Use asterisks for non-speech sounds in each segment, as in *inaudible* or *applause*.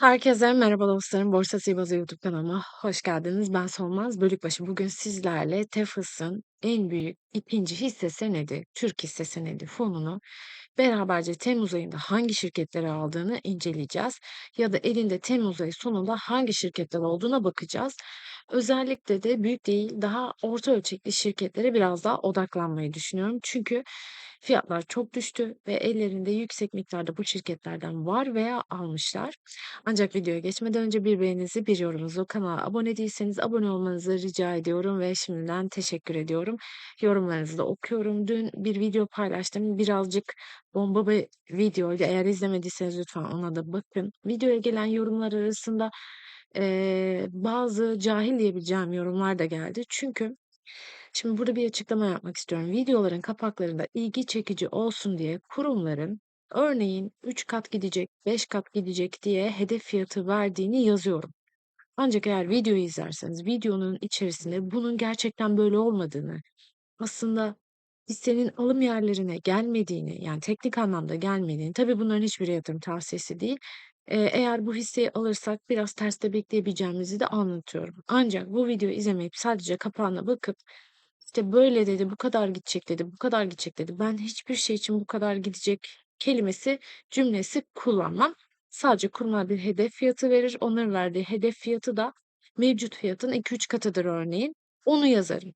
Herkese merhaba dostlarım. Borsa Sibozi YouTube kanalıma hoş geldiniz. Ben Solmaz Bölükbaşı. Bugün sizlerle Tefas'ın en büyük ikinci hisse senedi, Türk hisse senedi fonunu beraberce Temmuz ayında hangi şirketleri aldığını inceleyeceğiz. Ya da elinde Temmuz ayı sonunda hangi şirketler olduğuna bakacağız. Özellikle de büyük değil, daha orta ölçekli şirketlere biraz daha odaklanmayı düşünüyorum. Çünkü fiyatlar çok düştü ve ellerinde yüksek miktarda bu şirketlerden var veya almışlar. Ancak videoya geçmeden önce bir beğeninizi, bir yorumunuzu, kanala abone değilseniz abone olmanızı rica ediyorum ve şimdiden teşekkür ediyorum. Yorumlarınızı da okuyorum. Dün bir video paylaştım. Birazcık bomba bir videoydu. Eğer izlemediyseniz lütfen ona da bakın. Videoya gelen yorumlar arasında eee, bazı cahil diyebileceğim yorumlar da geldi. Çünkü şimdi burada bir açıklama yapmak istiyorum. Videoların kapaklarında ilgi çekici olsun diye kurumların Örneğin 3 kat gidecek, 5 kat gidecek diye hedef fiyatı verdiğini yazıyorum. Ancak eğer videoyu izlerseniz videonun içerisinde bunun gerçekten böyle olmadığını, aslında hissenin alım yerlerine gelmediğini, yani teknik anlamda gelmediğini, tabii bunların hiçbiri yatırım tavsiyesi değil. Eğer bu hisseyi alırsak biraz terste bekleyebileceğimizi de anlatıyorum. Ancak bu videoyu izlemeyip sadece kapağına bakıp işte böyle dedi, bu kadar gidecek dedi, bu kadar gidecek dedi. Ben hiçbir şey için bu kadar gidecek kelimesi, cümlesi kullanmam. Sadece kurumlar bir hedef fiyatı verir. Onların verdiği hedef fiyatı da mevcut fiyatın 2-3 katıdır örneğin. Onu yazarım.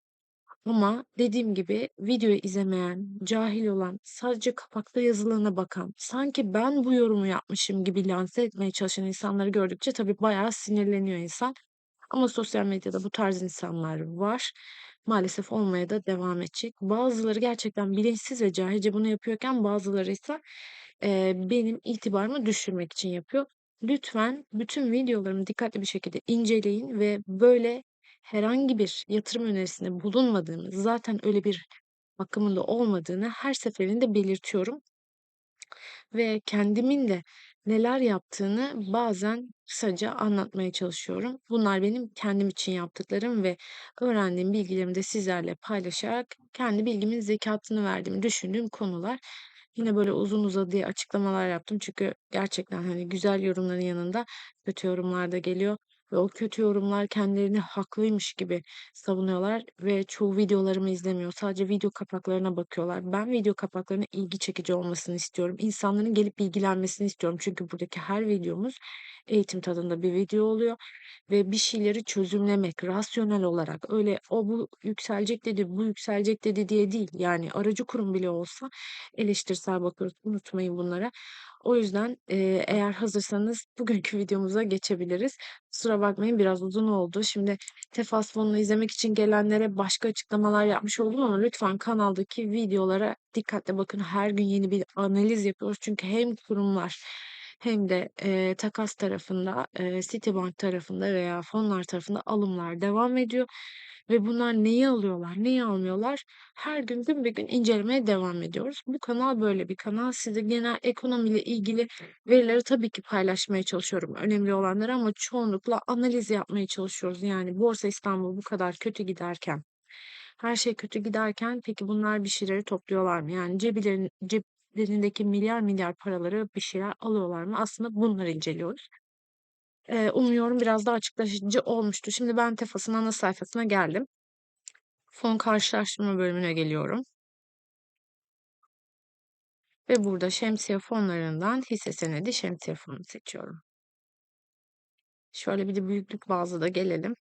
Ama dediğim gibi videoyu izlemeyen, cahil olan, sadece kapakta yazılarına bakan, sanki ben bu yorumu yapmışım gibi lanse etmeye çalışan insanları gördükçe tabii bayağı sinirleniyor insan. Ama sosyal medyada bu tarz insanlar var. Maalesef olmaya da devam edecek. Bazıları gerçekten bilinçsiz ve cahilce bunu yapıyorken bazıları ise eee, benim itibarımı düşürmek için yapıyor. Lütfen bütün videolarımı dikkatli bir şekilde inceleyin ve böyle herhangi bir yatırım önerisinde bulunmadığımı, zaten öyle bir hakkımın da olmadığını her seferinde belirtiyorum ve kendimin de neler yaptığını bazen kısaca anlatmaya çalışıyorum. Bunlar benim kendim için yaptıklarım ve öğrendiğim bilgilerimi de sizlerle paylaşarak kendi bilgimin zekatını verdiğimi düşündüğüm konular. Yine böyle uzun uzadıya açıklamalar yaptım çünkü gerçekten hani güzel yorumların yanında kötü yorumlar da geliyor ve o kötü yorumlar kendilerini haklıymış gibi savunuyorlar ve çoğu videolarımı izlemiyor. Sadece video kapaklarına bakıyorlar. Ben video kapaklarının ilgi çekici olmasını istiyorum. İnsanların gelip bilgilenmesini istiyorum. Çünkü buradaki her videomuz eğitim tadında bir video oluyor ve bir şeyleri çözümlemek, rasyonel olarak öyle o bu yükselecek dedi, bu yükselecek dedi diye değil. Yani aracı kurum bile olsa eleştirisel bakıyoruz. Unutmayın bunlara. O yüzden eğer hazırsanız bugünkü *laughs* videomuza geçebiliriz. Kusura bakmayın biraz uzun oldu. Şimdi Tefas fonunu izlemek için gelenlere başka açıklamalar yapmış oldum ama lütfen kanaldaki videolara dikkatle bakın. Her gün yeni bir analiz yapıyoruz. Çünkü hem kurumlar hem de eee, takas tarafında, eee, Citibank tarafında veya fonlar tarafında alımlar devam ediyor. Ve bunlar neyi alıyorlar, neyi almıyorlar? Her gün gün be gün incelemeye devam ediyoruz. Bu kanal böyle bir kanal. Size genel ekonomiyle ilgili verileri tabii ki paylaşmaya çalışıyorum, önemli olanları ama çoğunlukla analiz yapmaya çalışıyoruz. Yani Borsa İstanbul bu kadar kötü giderken, her şey kötü giderken peki bunlar bir şeyleri topluyorlar mı? Yani cebilerin, ceplerindeki milyar milyar paraları bir şeyler alıyorlar mı? Aslında bunları inceliyoruz. Eee, umuyorum biraz daha açıklayıcı olmuştur. Şimdi ben Tefas'ın ana sayfasına geldim. Fon karşılaştırma bölümüne geliyorum. Ve burada şemsiye fonlarından hisse senedi şemsiye fonu seçiyorum. Şöyle bir de büyüklük bazlı da gelelim.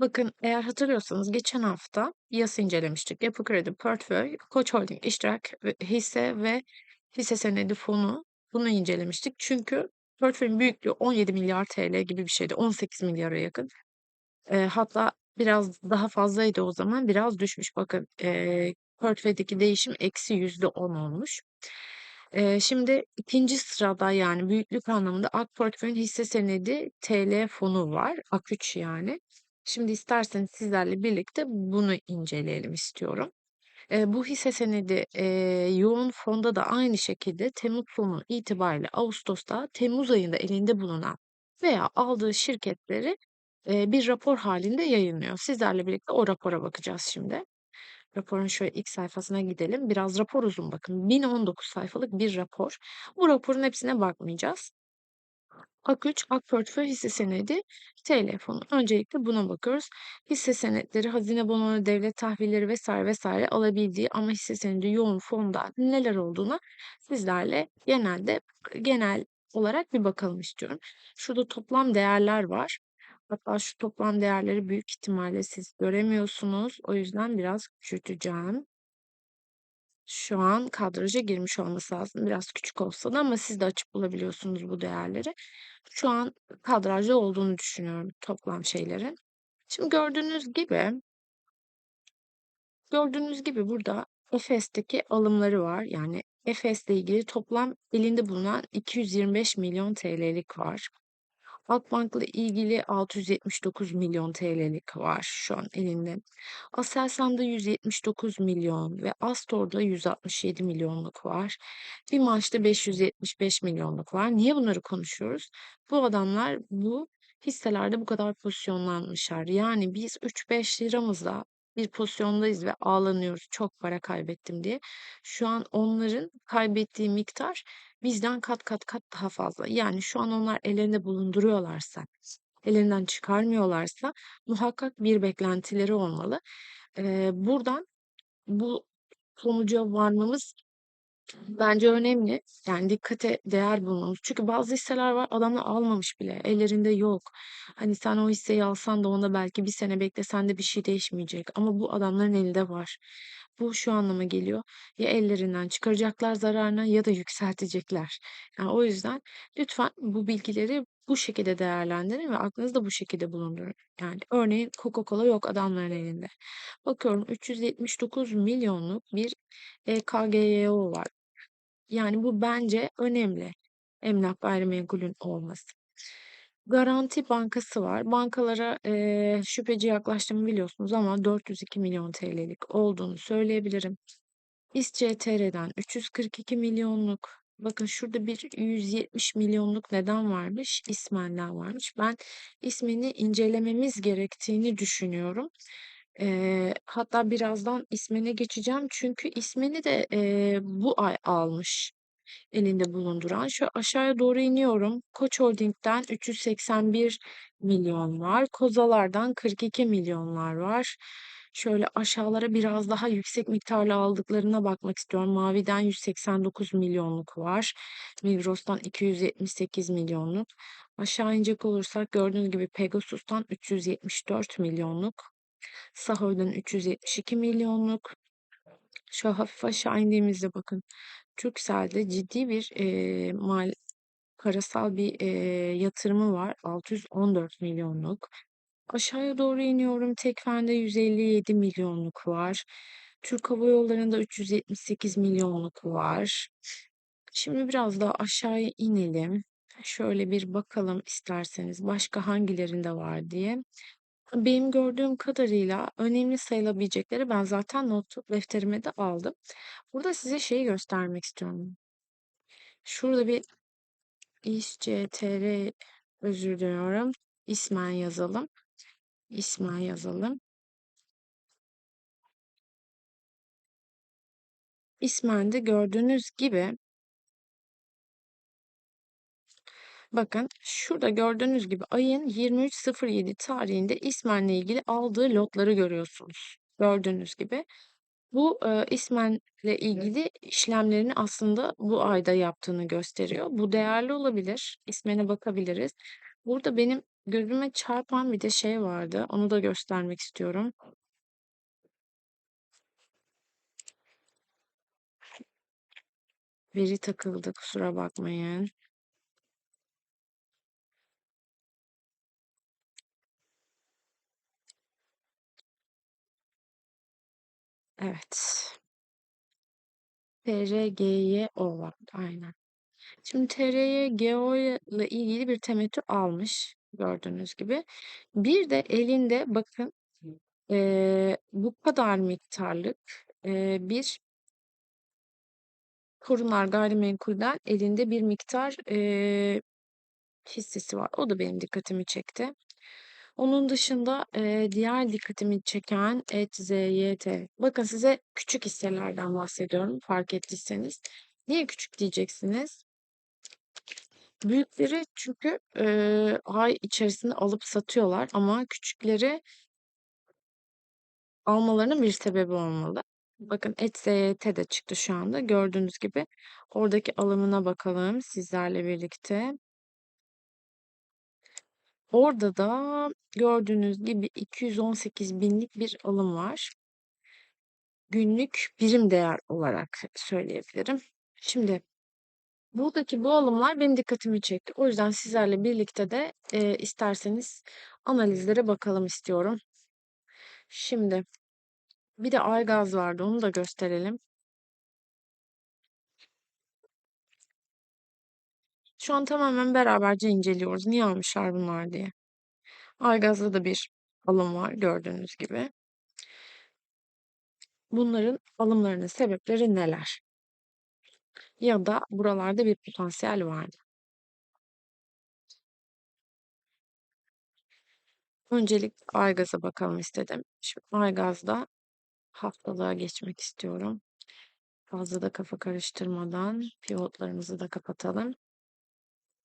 Bakın eğer hatırlıyorsanız geçen hafta YAS incelemiştik. Yapı Kredi Portföy, Koç Holding İştirak hisse ve hisse senedi fonu bunu incelemiştik. Çünkü portföyün büyüklüğü 17 milyar TL gibi bir şeydi. 18 milyara yakın. Eee, hatta biraz daha fazlaydı o zaman. Biraz düşmüş. Bakın eee portföydeki değişim eksi %10 olmuş. Eee, şimdi ikinci sırada yani büyüklük anlamında Ak Portföy'ün hisse senedi TL fonu var. AK3 yani. Şimdi isterseniz sizlerle birlikte bunu inceleyelim istiyorum. Eee, bu hisse senedi eee, yoğun fonda da aynı şekilde Temmuz sonu itibariyle Ağustos'ta Temmuz ayında elinde bulunan veya aldığı şirketleri eee, bir rapor halinde yayınlıyor. Sizlerle birlikte o rapora bakacağız şimdi. Raporun şöyle ilk sayfasına gidelim. Biraz rapor uzun bakın. 1019 sayfalık bir rapor. Bu raporun hepsine bakmayacağız. Ak3, Akportföy hisse senedi TL fonu. Öncelikle buna bakıyoruz. Hisse senetleri, hazine bonoları, devlet tahvilleri vesaire vesaire alabildiği ama hisse senedi yoğun fonda neler olduğuna sizlerle genelde genel olarak bir bakalım istiyorum. Şurada toplam değerler var. Hatta şu toplam değerleri büyük ihtimalle siz göremiyorsunuz. O yüzden biraz küçülteceğim. Şu an kadraja girmiş olması lazım. Biraz küçük olsa da ama siz de açıp bulabiliyorsunuz bu değerleri. Şu an kadrajda olduğunu düşünüyorum toplam şeylerin. Şimdi gördüğünüz gibi gördüğünüz gibi burada Efes'teki alımları var. Yani Efes'le ilgili toplam elinde bulunan 225 milyon TL'lik var. Akbank'la ilgili 679 milyon TL'lik var şu an elinde. Aselsan'da 179 milyon ve Astor'da 167 milyonluk var. BİMAŞ'ta 575 milyonluk var. Niye bunları konuşuyoruz? Bu adamlar bu hisselerde bu kadar pozisyonlanmışlar. Yani biz 3-5 liramızla bir pozisyondayız ve ağlanıyoruz çok para kaybettim diye. Şu an onların kaybettiği miktar bizden kat kat kat daha fazla. Yani şu an onlar ellerinde bulunduruyorlarsa, ellerinden çıkarmıyorlarsa muhakkak bir beklentileri olmalı. Eee, buradan bu sonuca varmamız bence önemli. Yani dikkate değer bulmamız. Çünkü bazı hisseler var adamlar almamış bile. Ellerinde yok. Hani sen o hisseyi alsan da onda belki bir sene beklesen de bir şey değişmeyecek. Ama bu adamların elinde var. Bu şu anlama geliyor. Ya ellerinden çıkaracaklar zararına ya da yükseltecekler. Yani o yüzden lütfen bu bilgileri bu şekilde değerlendirin ve aklınızda bu şekilde bulundurun. Yani örneğin Coca-Cola yok adamların elinde. Bakıyorum 379 milyonluk bir e, KGYO var. Yani bu bence önemli. Emlak gayrimenkulün olması. Garanti Bankası var. Bankalara eee, şüpheci yaklaştığımı biliyorsunuz ama 402 milyon TL'lik olduğunu söyleyebilirim. İSCTR'den 342 milyonluk. Bakın şurada bir 170 milyonluk neden varmış? İsmen'den varmış. Ben ismini incelememiz gerektiğini düşünüyorum. Eee, hatta birazdan ismine geçeceğim. Çünkü ismini de eee, bu ay almış elinde bulunduran. Şu aşağıya doğru iniyorum. Koç Holding'den 381 milyon var. Kozalardan 42 milyonlar var. Şöyle aşağılara biraz daha yüksek miktarla aldıklarına bakmak istiyorum. Mavi'den 189 milyonluk var. Migros'tan 278 milyonluk. Aşağı inecek olursak gördüğünüz gibi Pegasus'tan 374 milyonluk. Sahoy'dan 372 milyonluk. Şu hafif aşağı indiğimizde bakın Turkcell'de ciddi bir eee, mal parasal bir eee, yatırımı var. 614 milyonluk. Aşağıya doğru iniyorum. Tekfen'de 157 milyonluk var. Türk Hava Yolları'nda 378 milyonluk var. Şimdi biraz daha aşağıya inelim. Şöyle bir bakalım isterseniz başka hangilerinde var diye. Benim gördüğüm kadarıyla önemli sayılabilecekleri ben zaten not defterime de aldım. Burada size şeyi göstermek istiyorum. Şurada bir İSCTR özür diliyorum. İsmen yazalım. İsmen yazalım. İsmen'de gördüğünüz gibi bakın şurada gördüğünüz gibi ayın 23.07 tarihinde İsmen'le ilgili aldığı lotları görüyorsunuz. Gördüğünüz gibi. Bu, eee, İSMEN'le ilgili işlemlerini aslında bu ayda yaptığını gösteriyor. Bu değerli olabilir. İSMEN'e bakabiliriz. Burada benim gözüme çarpan bir de şey vardı. Onu da göstermek istiyorum. Veri takıldı, kusura bakmayın. Evet. TRGYO var. Aynen. Şimdi TRYGO ile ilgili bir temettü almış gördüğünüz gibi. Bir de elinde bakın eee, bu kadar miktarlık eee, bir Korunlar Gayrimenkul'den elinde bir miktar eee, hissesi var. O da benim dikkatimi çekti. Onun dışında eee, diğer dikkatimi çeken ETZYT. Bakın size küçük hisselerden bahsediyorum fark ettiyseniz. Niye küçük diyeceksiniz? Büyükleri çünkü, eee, ay içerisinde alıp satıyorlar ama küçükleri almalarının bir sebebi olmalı. Bakın ETS'te de çıktı şu anda gördüğünüz gibi. Oradaki alımına bakalım sizlerle birlikte. Orada da gördüğünüz gibi 218.000'lik bir alım var. Günlük birim değer olarak söyleyebilirim. Şimdi buradaki bu alımlar benim dikkatimi çekti. O yüzden sizlerle birlikte de, eee, isterseniz analizlere bakalım istiyorum. Şimdi bir de Aygaz vardı, onu da gösterelim. Şu an tamamen beraberce inceliyoruz. Niye almışlar bunlar diye. Aygaz'da da bir alım var gördüğünüz gibi. Bunların alımlarının sebepleri neler? Ya da buralarda bir potansiyel var mı? Öncelikle Aygaz'a bakalım istedim. Şimdi Aygaz'da haftalığa geçmek istiyorum. Fazla da kafa karıştırmadan pivotlarımızı da kapatalım.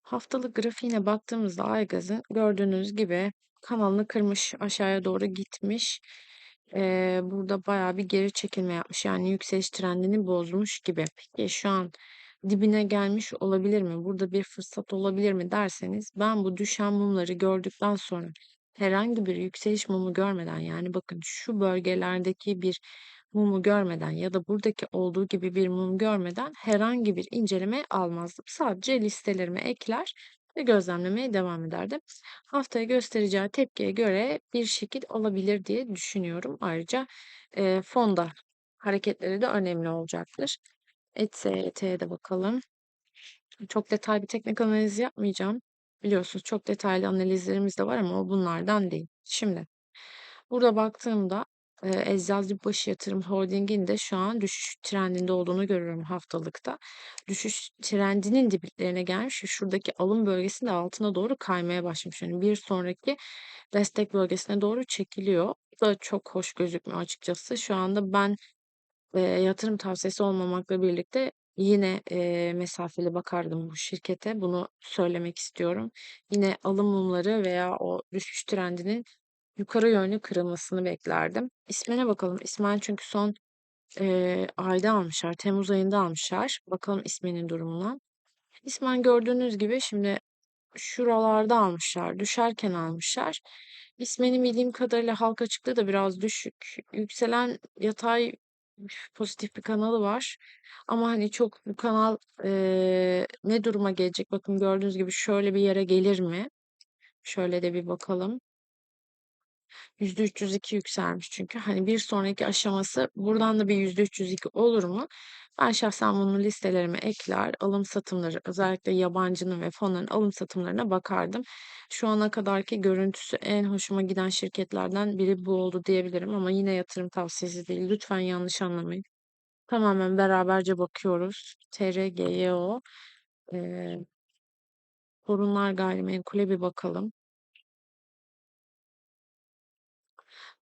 Haftalık grafiğine baktığımızda Aygaz'ın gördüğünüz gibi kanalını kırmış, aşağıya doğru gitmiş. Eee, burada bayağı bir geri çekilme yapmış. Yani yükseliş trendini bozmuş gibi. Peki şu an dibine gelmiş olabilir mi? Burada bir fırsat olabilir mi derseniz ben bu düşen mumları gördükten sonra herhangi bir yükseliş mumu görmeden yani bakın şu bölgelerdeki bir mumu görmeden ya da buradaki olduğu gibi bir mum görmeden herhangi bir inceleme almazdım. Sadece listelerime ekler ve gözlemlemeye devam ederdim. Haftaya göstereceği tepkiye göre bir şekil alabilir diye düşünüyorum. Ayrıca eee, fonda hareketleri de önemli olacaktır. ETS'ye de bakalım. Çok detaylı bir teknik analiz yapmayacağım. Biliyorsunuz çok detaylı analizlerimiz de var ama o bunlardan değil. Şimdi burada baktığımda e, Eczacıbaşı Yatırım Holding'in de şu an düşüş trendinde olduğunu görüyorum haftalıkta. Düşüş trendinin diplerine gelmiş ve şuradaki alım bölgesinin de altına doğru kaymaya başlamış. Yani bir sonraki destek bölgesine doğru çekiliyor. Bu da çok hoş gözükmüyor açıkçası. Şu anda ben Eee, yatırım tavsiyesi olmamakla birlikte yine, eee, mesafeli bakardım bu şirkete. Bunu söylemek istiyorum. Yine alım mumları veya o düşüş trendinin yukarı yönlü kırılmasını beklerdim. İsmine bakalım. İsmen çünkü son, eee, ayda almışlar. Temmuz ayında almışlar. Bakalım isminin durumuna. İsmen gördüğünüz gibi şimdi şuralarda almışlar. Düşerken almışlar. İsminin bildiğim kadarıyla halka açıklığı da biraz düşük. Yükselen yatay pozitif bir kanalı var. Ama hani çok bu kanal eee, ne duruma gelecek? Bakın gördüğünüz gibi şöyle bir yere gelir mi? Şöyle de bir bakalım. %302 yükselmiş çünkü. Hani bir sonraki aşaması buradan da bir %302 olur mu? Ben şahsen bunu listelerime ekler, alım satımları özellikle yabancının ve fonların alım satımlarına bakardım. Şu ana kadarki görüntüsü en hoşuma giden şirketlerden biri bu oldu diyebilirim ama yine yatırım tavsiyesi değil. Lütfen yanlış anlamayın. Tamamen beraberce bakıyoruz. TRGYO, eee Torunlar Gayrimenkul'e bir bakalım.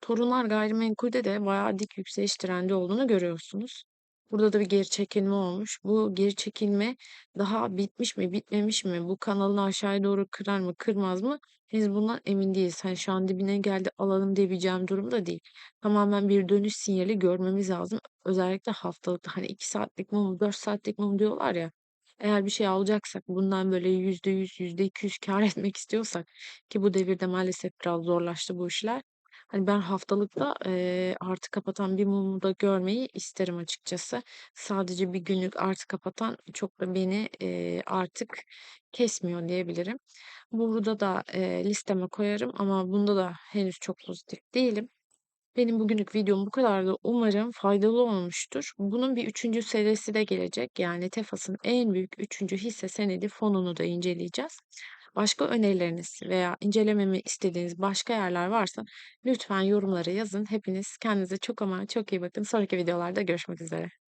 Torunlar Gayrimenkul'de de bayağı dik yükseliş trendi olduğunu görüyorsunuz. Burada da bir geri çekilme olmuş. Bu geri çekilme daha bitmiş mi, bitmemiş mi? Bu kanalını aşağıya doğru kırar mı, kırmaz mı? Biz bundan emin değiliz. Hani şu an dibine geldi alalım diyebileceğim durumda değil. Tamamen bir dönüş sinyali görmemiz lazım. Özellikle haftalıkta hani 2 saatlik mum, 4 saatlik mum diyorlar ya. Eğer bir şey alacaksak bundan böyle %100, %200 kâr *laughs* etmek istiyorsak ki bu devirde maalesef biraz zorlaştı bu işler. Hani ben haftalıkta, eee, artı kapatan bir mumu da görmeyi isterim açıkçası. Sadece bir günlük artı kapatan çok da beni, eee, artık kesmiyor diyebilirim. Burada da, eee, listeme koyarım ama bunda da henüz çok pozitif değilim. Benim bugünlük videom bu kadardı. Umarım faydalı olmuştur. Bunun bir üçüncü serisi de gelecek. Yani Tefas'ın en büyük üçüncü hisse senedi fonunu da inceleyeceğiz. Başka önerileriniz veya incelememi istediğiniz başka yerler varsa lütfen yorumlara yazın. Hepiniz kendinize çok ama çok iyi bakın. Sonraki videolarda görüşmek üzere.